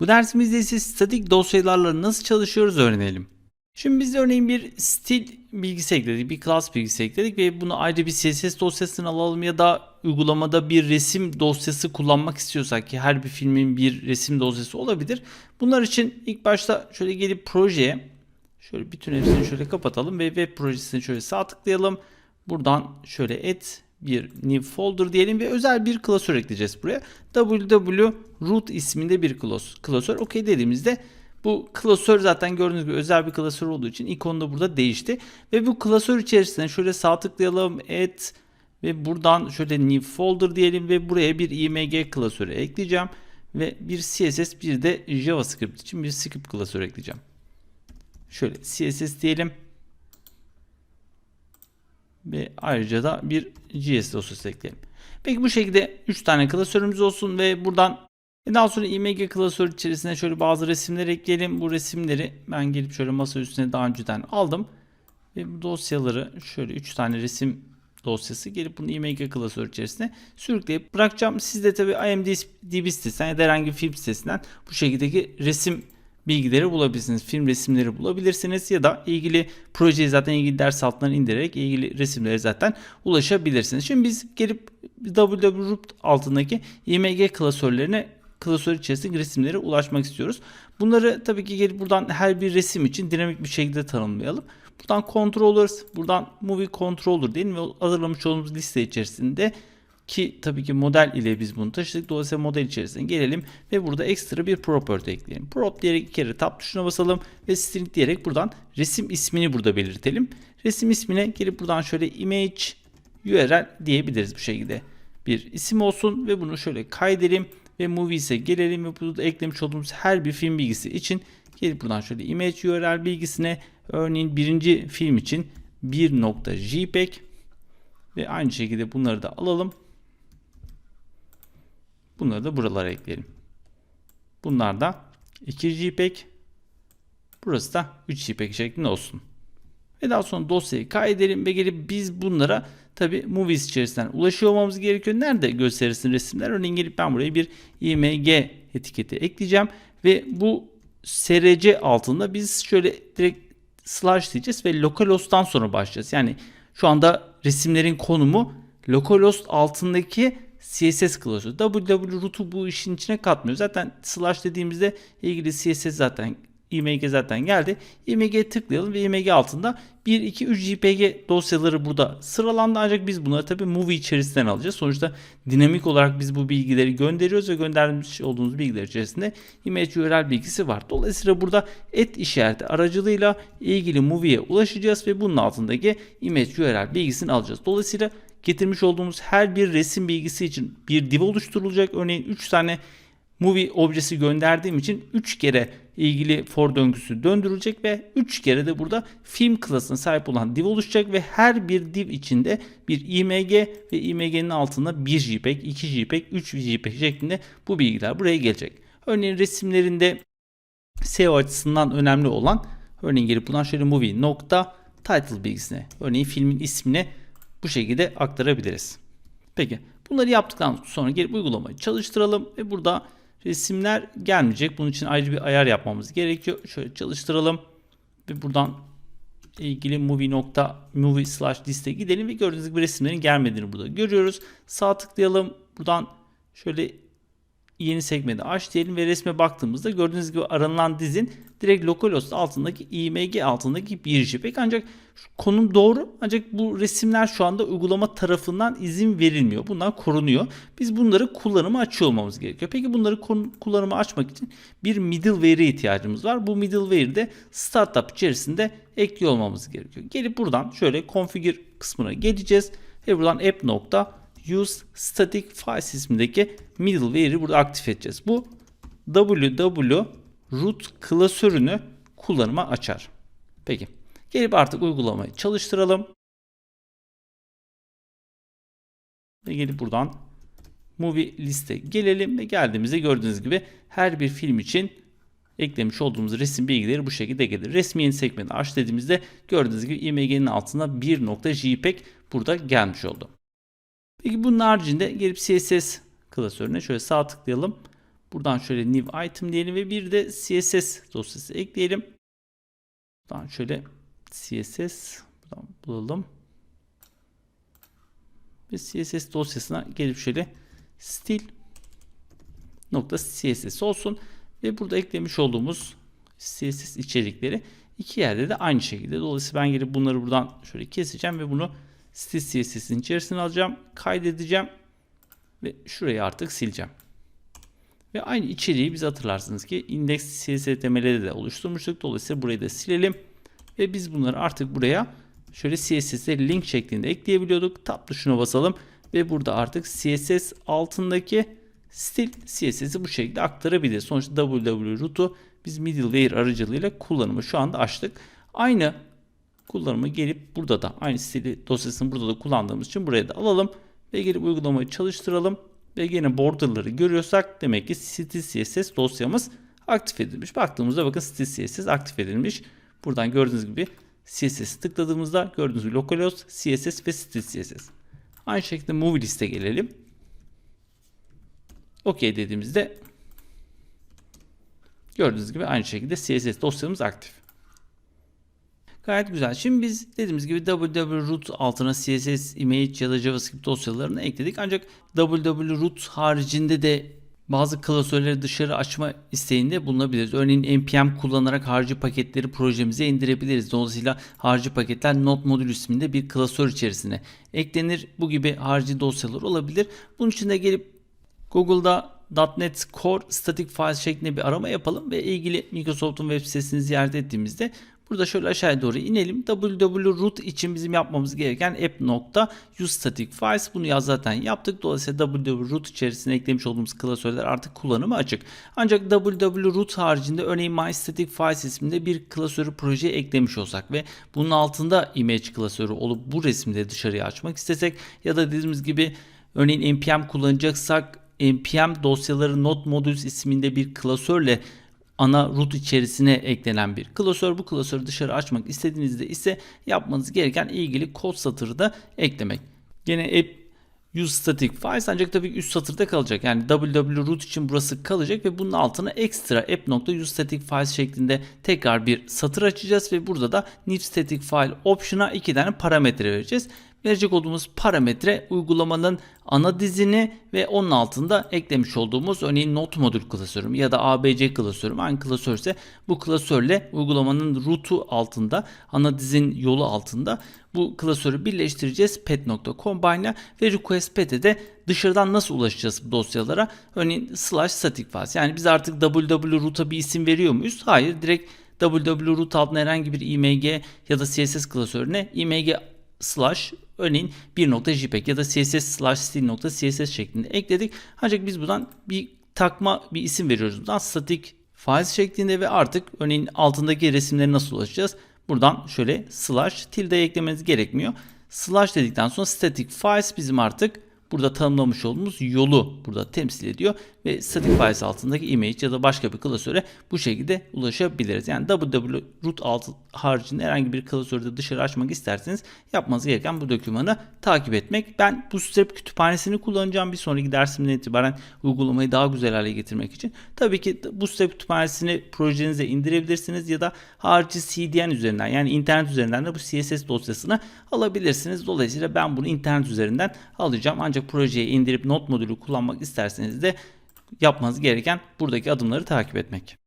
Bu dersimizde ise statik dosyalarla nasıl çalışıyoruz öğrenelim. Şimdi biz örneğin bir stil bilgisi ekledik, bir class bilgisi ekledik ve bunu ayrıca bir CSS dosyasını alalım ya da uygulamada bir resim dosyası kullanmak istiyorsak ki her bir filmin bir resim dosyası olabilir. Bunlar için ilk başta şöyle gelip projeye şöyle bütün hepsini şöyle kapatalım ve web projesini şöyle sağ tıklayalım. Buradan şöyle et bir new folder diyelim ve özel bir klasör ekleyeceğiz buraya. www root isminde bir klas klasör. OK dediğimizde bu klasör zaten gördüğünüz gibi özel bir klasör olduğu için ikonu da burada değişti. Ve bu klasör içerisinde şöyle sağ tıklayalım add ve buradan şöyle new folder diyelim ve buraya bir img klasörü ekleyeceğim. Ve bir CSS bir de JavaScript için bir script klasörü ekleyeceğim. Şöyle CSS diyelim. Ve ayrıca da bir GS dosyası ekleyelim. Peki bu şekilde 3 tane klasörümüz olsun ve buradan e daha sonra img klasör içerisine şöyle bazı resimler ekleyelim. Bu resimleri ben gelip şöyle masa üstüne daha önceden aldım. Ve bu dosyaları şöyle 3 tane resim dosyası gelip bunu img klasör içerisine sürükleyip bırakacağım. Siz de tabi IMDb sitesinden ya da herhangi bir film sitesinden bu şekildeki resim bilgileri bulabilirsiniz. Film resimleri bulabilirsiniz ya da ilgili projeyi zaten ilgili ders altından indirerek ilgili resimlere zaten ulaşabilirsiniz. Şimdi biz gelip www altındaki img klasörlerine klasör içerisindeki resimlere ulaşmak istiyoruz. Bunları tabii ki gelip buradan her bir resim için dinamik bir şekilde tanımlayalım. Buradan controllers, buradan movie controller diyelim ve hazırlamış olduğumuz liste içerisinde ki tabii ki model ile biz bunu taşıdık. Dolayısıyla model içerisine gelelim ve burada ekstra bir property ekleyelim. Prop diyerek iki kere tab tuşuna basalım ve string diyerek buradan resim ismini burada belirtelim. Resim ismine gelip buradan şöyle image URL diyebiliriz bu şekilde. Bir isim olsun ve bunu şöyle kaydedelim ve movies'e gelelim ve burada eklemiş olduğumuz her bir film bilgisi için gelip buradan şöyle image URL bilgisine örneğin birinci film için 1.jpeg ve aynı şekilde bunları da alalım. Bunları da buralara ekleyelim. Bunlar da 2 JPEG. Burası da 3 JPEG şeklinde olsun. Ve daha sonra dosyayı kaydedelim ve gelip biz bunlara tabi Movies içerisinden ulaşıyor olmamız gerekiyor. Nerede gösterirsin resimler? Örneğin gelip ben buraya bir img etiketi ekleyeceğim. Ve bu src altında biz şöyle direkt slash diyeceğiz ve localhost'tan sonra başlayacağız. Yani şu anda resimlerin konumu localhost altındaki CSS klasörü. www bu işin içine katmıyor. Zaten slash dediğimizde ilgili CSS zaten img zaten geldi. img'ye tıklayalım ve img altında 1, 2, 3 JPG dosyaları burada sıralandı. Ancak biz bunları tabi movie içerisinden alacağız. Sonuçta dinamik olarak biz bu bilgileri gönderiyoruz ve göndermiş olduğumuz bilgiler içerisinde image URL bilgisi var. Dolayısıyla burada et işareti aracılığıyla ilgili movie'ye ulaşacağız ve bunun altındaki image URL bilgisini alacağız. Dolayısıyla getirmiş olduğumuz her bir resim bilgisi için bir div oluşturulacak. Örneğin 3 tane movie objesi gönderdiğim için 3 kere ilgili for döngüsü döndürülecek ve 3 kere de burada film klasına sahip olan div oluşacak ve her bir div içinde bir img ve img'nin altında 1 jpeg, 2 jpeg, 3 jpeg şeklinde bu bilgiler buraya gelecek. Örneğin resimlerinde SEO açısından önemli olan örneğin gelip buradan şöyle movie nokta title bilgisine örneğin filmin ismine bu şekilde aktarabiliriz. Peki bunları yaptıktan sonra gelip uygulamayı çalıştıralım ve burada resimler gelmeyecek. Bunun için ayrı bir ayar yapmamız gerekiyor. Şöyle çalıştıralım ve buradan ilgili movie nokta movie slash liste gidelim ve gördüğünüz gibi resimlerin gelmediğini burada görüyoruz. Sağ tıklayalım. Buradan şöyle yeni sekmede aç diyelim ve resme baktığımızda gördüğünüz gibi aranılan dizin direkt localhost altındaki img altındaki bir JPEG ancak konum doğru ancak bu resimler şu anda uygulama tarafından izin verilmiyor. Bunlar korunuyor. Biz bunları kullanıma açıyor olmamız gerekiyor. Peki bunları kullanıma açmak için bir middleware'e ihtiyacımız var. Bu middleware'i de startup içerisinde ekliyor olmamız gerekiyor. Gelip buradan şöyle configure kısmına geleceğiz ve buradan app nokta use static files ismindeki middleware'i burada aktif edeceğiz. Bu www root klasörünü kullanıma açar. Peki. Gelip artık uygulamayı çalıştıralım. Ve gelip buradan movie liste gelelim ve geldiğimizde gördüğünüz gibi her bir film için eklemiş olduğumuz resim bilgileri bu şekilde gelir. Resmi yeni sekmeni aç dediğimizde gördüğünüz gibi img'nin altına 1.jpeg burada gelmiş oldu. Peki bunun haricinde gelip CSS klasörüne şöyle sağ tıklayalım. Buradan şöyle new item diyelim ve bir de CSS dosyası ekleyelim. Buradan şöyle CSS buradan bulalım. Ve CSS dosyasına gelip şöyle stil nokta CSS olsun ve burada eklemiş olduğumuz CSS içerikleri iki yerde de aynı şekilde. Dolayısıyla ben gelip bunları buradan şöyle keseceğim ve bunu stil CSS'in içerisine alacağım. Kaydedeceğim ve şurayı artık sileceğim. Ve aynı içeriği biz hatırlarsınız ki index CSS.html'de de oluşturmuştuk. Dolayısıyla burayı da silelim. Ve biz bunları artık buraya şöyle CSS'e link şeklinde ekleyebiliyorduk. Tab tuşuna basalım ve burada artık CSS altındaki stil CSS'i bu şekilde aktarabiliriz. Sonuçta www root'u biz middleware aracılığıyla kullanımı şu anda açtık. Aynı kullanımı gelip burada da aynı stili dosyasını burada da kullandığımız için buraya da alalım ve gelip uygulamayı çalıştıralım ve yine borderları görüyorsak demek ki stil CSS dosyamız aktif edilmiş. Baktığımızda bakın stil CSS aktif edilmiş. Buradan gördüğünüz gibi CSS tıkladığımızda gördüğünüz gibi localhost, CSS ve stil CSS. Aynı şekilde movie liste gelelim. OK dediğimizde gördüğünüz gibi aynı şekilde CSS dosyamız aktif. Gayet güzel. Şimdi biz dediğimiz gibi www-root altına CSS, image ya da JavaScript dosyalarını ekledik. Ancak www-root haricinde de bazı klasörleri dışarı açma isteğinde bulunabiliriz. Örneğin npm kullanarak harcı paketleri projemize indirebiliriz. Dolayısıyla harcı paketler not modül isminde bir klasör içerisine eklenir. Bu gibi harcı dosyalar olabilir. Bunun için de gelip Google'da .NET Core Static Files şeklinde bir arama yapalım ve ilgili Microsoft'un web sitesini ziyaret ettiğimizde Burada şöyle aşağıya doğru inelim. www.root için bizim yapmamız gereken app.useStaticFiles. Bunu ya zaten yaptık. Dolayısıyla www.root içerisine eklemiş olduğumuz klasörler artık kullanıma açık. Ancak www.root haricinde örneğin MyStaticFiles isminde bir klasörü projeye eklemiş olsak ve bunun altında image klasörü olup bu resimde dışarıya açmak istesek ya da dediğimiz gibi örneğin npm kullanacaksak npm dosyaları not modules isminde bir klasörle ana root içerisine eklenen bir klasör. Bu klasörü dışarı açmak istediğinizde ise yapmanız gereken ilgili kod satırı da eklemek. Gene app use static files ancak tabii üst satırda kalacak. Yani www-root için burası kalacak ve bunun altına ekstra app.useStaticFiles şeklinde tekrar bir satır açacağız ve burada da new static file option'a iki tane parametre vereceğiz verecek olduğumuz parametre uygulamanın ana dizini ve onun altında eklemiş olduğumuz örneğin not modül klasörüm ya da ABC klasörüm hangi klasörse bu klasörle uygulamanın root'u altında ana dizin yolu altında bu klasörü birleştireceğiz pet.combine ve request pet'e de dışarıdan nasıl ulaşacağız bu dosyalara? Örneğin slash static files. Yani biz artık www-root'a bir isim veriyor muyuz? Hayır direkt www-root altına herhangi bir img ya da css klasörüne img slash örneğin 1.jpeg ya da css slash stil.css şeklinde ekledik. Ancak biz buradan bir takma bir isim veriyoruz. Buradan static files şeklinde ve artık örneğin altındaki resimleri nasıl ulaşacağız? Buradan şöyle slash tilde eklemeniz gerekmiyor. Slash dedikten sonra static files bizim artık burada tanımlamış olduğumuz yolu burada temsil ediyor ve static files altındaki image ya da başka bir klasöre bu şekilde ulaşabiliriz. Yani www-root altı haricinde herhangi bir klasörde dışarı açmak isterseniz yapmanız gereken bu dokümanı takip etmek. Ben Bootstrap kütüphanesini kullanacağım bir sonraki dersimden itibaren uygulamayı daha güzel hale getirmek için. Tabii ki Bootstrap kütüphanesini projenize indirebilirsiniz ya da harici CDN üzerinden yani internet üzerinden de bu CSS dosyasını alabilirsiniz. Dolayısıyla ben bunu internet üzerinden alacağım. Ancak projeye indirip not modülü kullanmak isterseniz de yapmanız gereken buradaki adımları takip etmek.